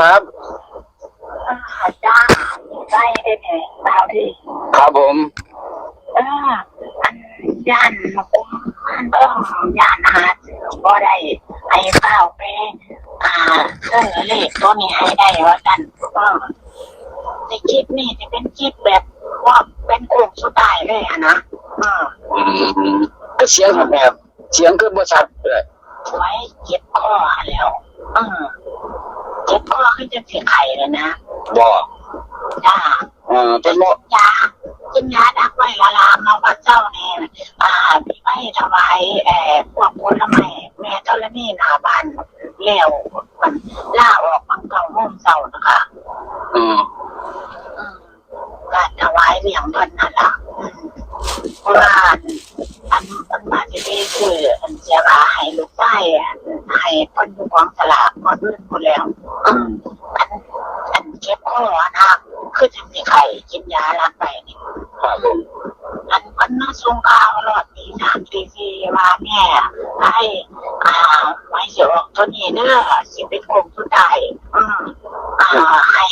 ครับอาจารย์ได้ได้ไหมดาวที่ครับผมเอออันยานมากุมอันต้องยานหาซื้อบ่ได้ไอ้เป้าไปอ่าเสนอเลขตัวนี้ให้ได้ว่ากันก็ในคลิปนี่จะเป็นคลิปแบบว่าเป็นโค้งสุดท้ายเลยอะนะอืมอืมก็เสียงแบบ เสียงคือบ่ชัดเลยไว้เจ็บคอแล้วอื มเจ็บคอขึ้นจะเสียไข่เลยนะบ่จ้าเออเป็นบ่ยากินยาดักไว้ละลามมาวัดเจ้าเนี่ยอ่าไปถวายเอ่อพวกผลไม้แม่เจ้าละนี่นาบ้านแล้วมันล่าออกบางเก่าโมงเศร้านะคะอืมการถวายเลี้ยงเพิ่นนั่นล่ะเพราะว่าอัน อันมาจะได้คืออันเสียว่าให้ลูกไส้ให้เพิ่นอยู่ของสลากมาอื่นหมดแล้วอืมอันอันเจ็บคอนะคือจะมีไข่กินยาลักไปนี่ครับผมอันวันน่าสงข่าวรอดตีสามตีสี่ว่าแม่ให้อ่าไว้เสียออกตัวนี้เด้อสิเป็นกลุ่มสุดท้ายอืมอ่าให้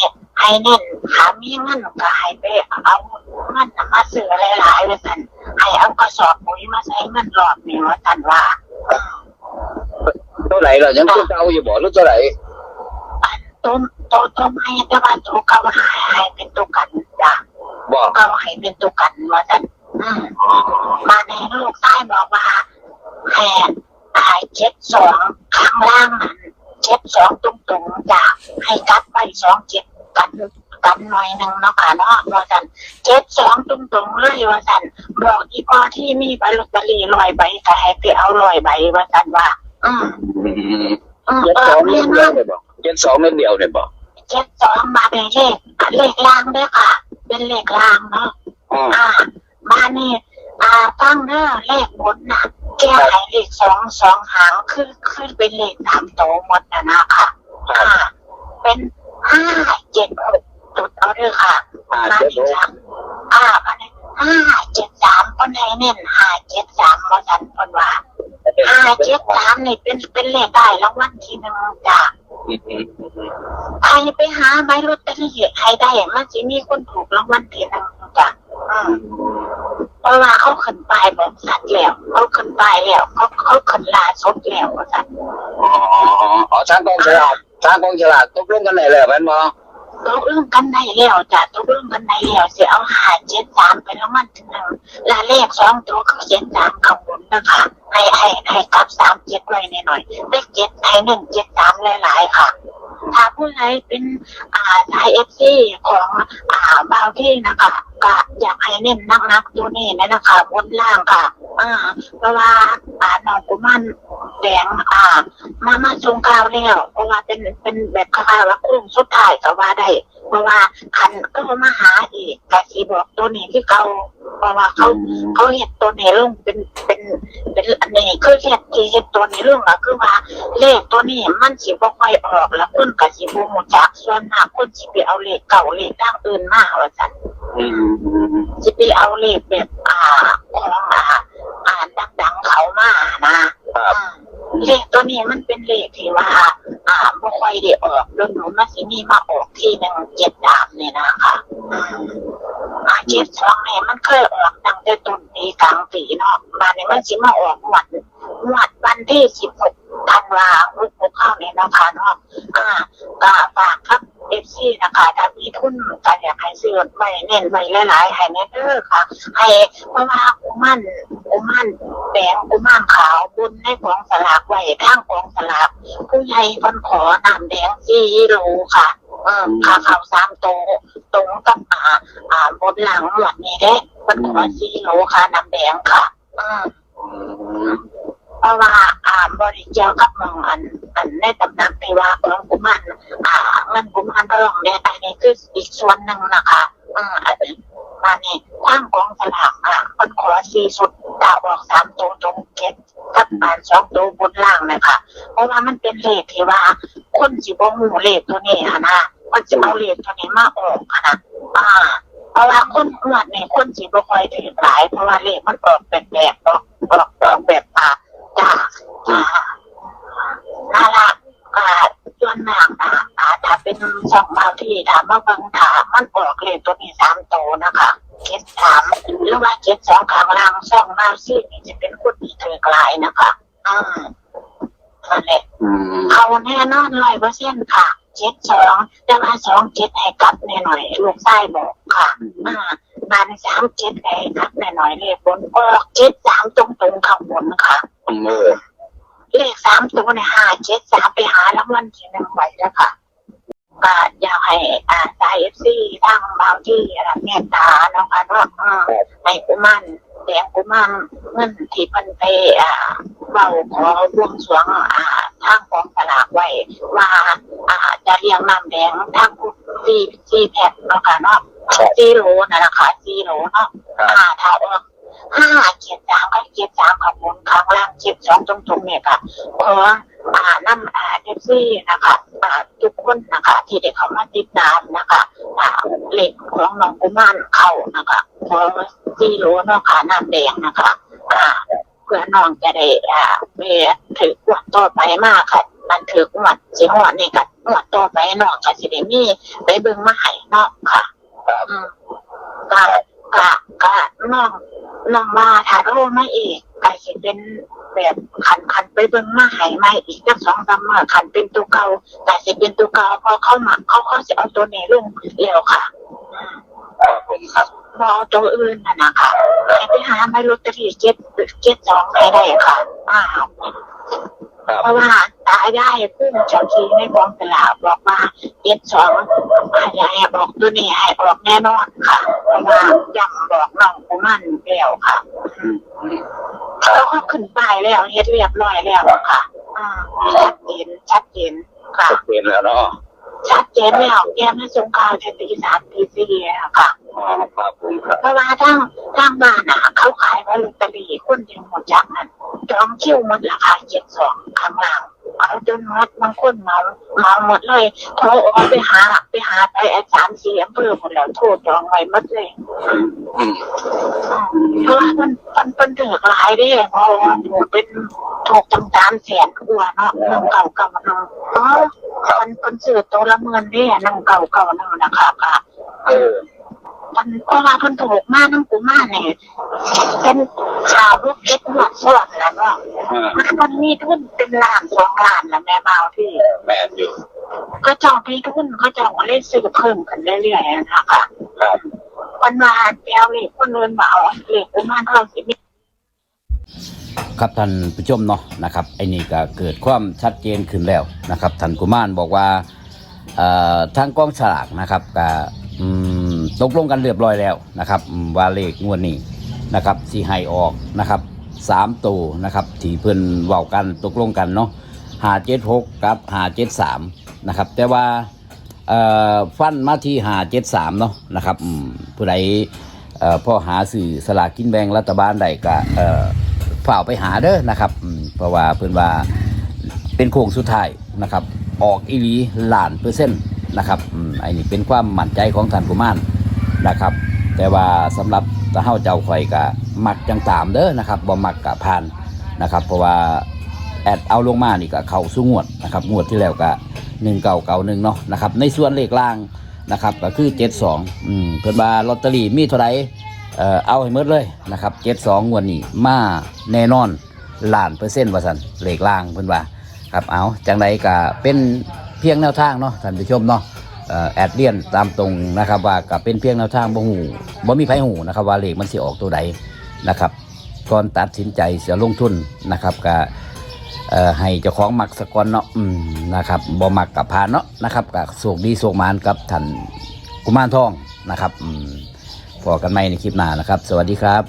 น้นหามีเงินก็ให้ไปเอาเงินน่ะมาซื้อหลายๆเลยสันให้เอากระสอบปุ๋ยมาใช้เงินรอบนี่ว่าสันว่าอืมเท่าไหร่ล่ะยังคือเก่าอยู่บ่หรือเท่าไหร่อันต้นโตต้นไม้แต่ว่าตัวเก่าหายให้เป็นตัวกันจ้ะบ่เก่าให้เป็นตัวกันว่าสันอืมมาในลูกใต้บอกว่าแหกตายเจ็ดสองข้างล่างมันเจ็ดสองตรงตรงๆจ้ะให้กัดไปสองเจ็ด กันกันหน่อยหนึ่งเนาะค่ะเนาะว่าสันเจ็ดสองตรงตรงๆเลยว่าสันบอกอีพ่อที่มีใบลอตเตอรี่ลอยใบก็ให้ไปเอาลอยใบว่าสันว่า อืมอืมอืมเจ็ดเอสอองเม็แม่ดเดียวนะเลยบ่เจ็ดสองเม็ดเดียวเนี่ยบ่เจ็ดสองมาเป็นเลขเลขล่างด้วยค่ะ เป็นเลขล่างเนาะอ๋ออ่ามานี่อ่าตั้งเน้อเลขบนน่ะแก้ไขเลขสองสองหางขึ้นขึ้นเป็นเลขสามโตวหมดนะนะคะครัอ่าบเป็น ห้าเจ็ดหกจุดเอาด้วยค่ะอ่ามาเจ็ดสามอ่ามาเนี่ยห้าเจ็ดสามคนไหนเน้นห้าเจ็ดสามมาสันคนว่าห้าเจ็ดสามนี่เป็นเป็นเลขได้รางวัลที่หนึ่งจ้ะใครไปหาใบลอตเตอรี่ใครได้มันจะมีคนถูกรางวัลที่หนึ่งจ้ะเพราะว่าเขาขึ้นไปบอกสัตว์แล้วเขาขึ้นไปแล้วเขาเขาขึ้นลาสดแล้วสัตว์อ๋ออ๋อทางกองฉลาก ทางกองฉลากตกลงกันไหนแล้วแม่นบ่ตกลงกันได้แล้วจ้ะตกลงกันได้แล้วสิเอาหาเจ็ดสามเป็นรางวัลที่หนึ่งลาเลขสองตัวคือเจ็ดสามข้างบนนะคะให้ให้ให้กลับสามเจ็ดไว้หน่อยๆได้เจ็ดให้หนึ่งเจ็ดสามหลายๆค่ะ ถ้าผู้ใดเป็นอ่าไทยเอฟซีของอ่าบาวที่นะคะก็อยากให้เน้นนักๆตัวนี้นะคะบนล่างค่ะอ่าเพราะว่าอ่าน้องกุมันแดงอ่า มามาชงกาวแล้วเพราะว่าเป็นเป็นแบบคล้ายๆว่าคุ้งสุดท้ายก็ว่าได้ เพราะว่าคันก็มาหาอีกกะสีบอกตัวนี้ที่เขา เพราะว่าเขาเขาเห็นตัวนี้ลงเป็นเป็นเป็นอันนี้คือเห็นที่เห็นตัวนี้ลงอะคือว่าเลขตัวนี้มันสิบ่ค่อยออกแล้วคนก็สิบ่รู้จักส่วนมากคนสิไปเอาเลขเก่าเลขดั้งอื่นมาว่าซั่นอืมอืมอืมสิไปเอาเลขแบบอ่าของอ่าอ่าดังๆเขามานะครับอืมเลขตัวนี้มันเป็นเลขที่ว่า อ่าบ่ค่อยได้ออกแล้วหนูมาสิมีมาออกที่หนึ่งเจ็ดดามเนี่ยนะคะ อาเจ็ดสองเนี่ยมันเคยออกตั้งแต่ต้นปีกลางปีเนาะมาเนี่ยมันสิมาออกงวดงวดวันที่สิบหกธันวาคมหกเข้าเนี่ยนะคะเนาะอ่าก็ฝากครับเอฟซีนะคะถ้ามีทุนก็อยากให้ซื้อไว้เน้นไว้หลายๆให้แน่เด้อค่ะให้เพราะว่ากุมันกุมันแดงกุมันขาวบุญในของสลากไว้ข้างของสลากผู้ใหญ่คนขอนำแดงสี่โลค่ะ เออค่าข้าวสามโตวตรงกับอ่า อ่าบนหลังหมวดนี้เด้คนขอสี่โลค่ะน้ำแดงค่ะอืมอืมเพราะว่าอ่าบริเกี่ยวกับหมองอัน อันในตำหนักที่ว่าของกุมันอ่าเงินกุมันทองเนี่ยอันนี้คืออีกส่วนหนึ่งนะคะอืมอันนี้มาเนี่ยทางกองสลากอะคนขอสี่สุดดาวบอกสามตัวตรงเก็ตกับอ่านสองตัวบนล่างนะคะเพราะว่ามันเป็นเลขที่ว่า คนสิบ่ฮู้เลขตัวนี้อะนะมันจะเอาเลขตัวนี้มาออกอะนะอ่าเพราะว่าคนอวนเนี่ยคนสิบ่ค่อยถือหลายเพราะว่าเลขมันออกแปลกๆเนาะออกออกแบบอ่าจ้าจ้าน่ารักอ่าส่วนมากอ่าอ่าถ้าเป็นสองบาที่ถามว่าบางถามมันออกเลขตัวนี้สามโตวนะคะเจ็ดสามหรือว่าเจ็ดสองข้างล่างสองบาซี่นี่จะเป็นคนที่ถือกลายนะคะอืมนั่นแหละ อืมเขาแน่นอนร้อยเปอร์เซ็นต์ค่ะเจ็ดสองแต่ว่าสองเจ็ดให้กลับแน่หน่อยลูกไส้บอกค่ะอ่าบานสามเจ็ดให้กลับแน่หน่อยเลขบนออกเจ็ดสามตรงตรงๆข้างบนค่ะเออเลขสามตัวเนี่ยห้าเจ็ดสามไปหาแล้วมันที่หนึ่งไว้แล้วค่ะก็อยากให้อ่าใจเอฟซีทางบางที่อะไรเมตตาเนาะค่ะเนาะอืมให้กุมัน แดงกุมันเงินที่มันไปอ่าเบาขอบวงสรวงอ่าทางกองสลากไว้ว่าอ่าจะเรียงน้ำแดงทางกุซีซีแพทเนาะค่ะเนาะซีโลนั่นแหละค่ะซีโลเนาะครับอ่าถ้าออกห้าเจ็ดสามก็เจ็ดสามขับบนข้างล่างเจ็ดสองตรงๆเนี่ยค่ะขออ่าน้ำอ่าเดฟซี่นะคะอ่าทุกคนนะคะ ที่ได้เข้ามาติดตามนะคะอ่าเหล็กของน้องกุมารเข้านะคะ ขอซีโร่เนาะค่ะน้ำแดงนะคะอ่าเพื่อน้องจะได้อ่าไปถือขวดต่อไปมากค่ะ มันถือขวดสิหอดนี่กับขวดต่อไปน้องก็สิได้มีไปเบิ่งมาให้เนาะค่ะครับอืมก็ก็ก็น้องน้องว่าถ้าโทรมาอีกก็สิเป็นแบบขันขันไปเบิ่งมาให้ใหม่อีกจักสองสามมื้อขันเป็นตัวเก่าแต่สิเป็นตัวเก่าพอเข้ามาเขาเขาสิเอาตัวนี้ลงแล้วค่ะ ค รับผมครับพอเอาตัวอื่นน่ะนะคะให้ไปหาใบลอตเตอรี่เจ็ดเจ็ดสองให้ได้ค่ะอ่าครับเพราะว่าตายได้พุ่งเจ้าทีในกองสลากบอกว่าเจ็ดสองอย่าให้บอกตัวนี้ให้ออกแน่นอนค่ะเพราะว่ายังบอกน้องกุมันแล้วค่ะอืมอืมเขาก็ขึ้นไปายแล้วเฮ็ดเรียบร้อยแล้วค่ะอ่าชัดเจนชัดเจนค่ะชัดเจนแล้วเนาะ ชัดเจนแล้วแกไม่สงข่าวจะตีสามตีสี่อะค่ะ อ๋อครับผมครับเพราะว่าทางทางบ้านอะเขาขายว่าลอตเตอรี่คนเดียวหมดจากนั้นจองคิวหมดราคาเจ็ดสองข้างล่างเอาจนหมดบางคนเหมาเหมาหมดเลยโทรออกไปหาไปหาไปไอ้สามสี่อำเภอหมดแล้วโทรจองไว้หมดเลยอืมอืมเพราะว่ามันมันเป็นถือกหลายเด้เพราะว่าถูกเป็นถูกจังตามแสนกว่าเนาะน้ำเก่าเก่าเนาะ อ๋อมันเป็นสื่อตัวละเมินเด้น้ำเก่าเก่าเนาะนะคะค่ะเออมันเพราะว่าเพิ่นถูกมากน้ำกูมากเนี่ยเป็นชาวลูกเก็ตหมดส่วนแล้วเนาะเออมันมีทุนเป็นล้านสองล้านนะแม่เบาที่ แมนอยู่ ก็จองมีทุนก็จองมาเล่นซื้อเพิ่มกันเรื่อยๆนะคะครับ วันมาแปลวเหล็กคนเดินมาเอาเหล็กกูมากเราสิมี ครับท่านผู้ชมเนาะนะครับไอ้นี่ก็เกิดความชัดเจนขึ้นแล้วนะครับท่านกุมารบอกว่าทางกองฉลากนะครับก็ตกลงกันเรียบร้อยแล้วนะครับว่าเลขงวดนี้นะครับสีให้ออกนะครับสามตัวนะครับที่เพิ่อนเว้ากันตกลงกันเนาะหาเจ็ดหกกับหาเจ็ดสามนะครับ แต่ว่าฟันมาที่หาเจ็ดสามเนาะนะครับผู้ใดพ่อหาสื่อสลากกินแบ่งรัฐบาลใดก็ ฝ่าไปหาเด้อนะครับเพราะว่าเพื่อนว่าเป็นโค้งสุดท้ายนะครับ ออกอีลีหลานเปอร์เซ็นต์นะครับอืมไอ้นี่เป็นความมั่นใจของท่านกุมารนะครับ แต่ว่าสำหรับตาเฮาเจ้าข่อยกะมักจังตามเด้อนะครับบ่มักกะผ่านนะครับ เพราะว่าแอดเอาลงมานี่ก็เข้าสู่งวดนะครับงวดที่แล้วก็หนึ่งเก่าเก่าหนึ่งเนาะนะครับในส่วนเลขล่างนะครับก็คือเจ็ดสองเพื่อนว่าลอตเตอรี่มีเท่าไหร เอ่อเอาให้หมดเลยนะครับเจ็ดสองวันนี้มาแน่นอนล้านเปอร์เซ็นต์ว่าสันเลขล่างเพิ่นว่าครับเอาจังใดก็เป็นเพียงแนวทางเนาะท่านผู้ชมเนาะแอดเลียนตามตรงนะครับว่าก็เป็นเพียงแนวทางบ่หูบ่มีไผหูนะครับว่าเลขมันสิออกตัวใดนะครับก่อนตัดสินใจจะลงทุนนะครับก็ให้เจ้าของมักสะก่อนเนาะนะครับบ่มักกับพานเนาะนะครับก็โชคดีโชคมานกับท่านกุมารทองนะครับอืม อกันใหม่ในคลิปหน้านะครับ สวัสดีครับ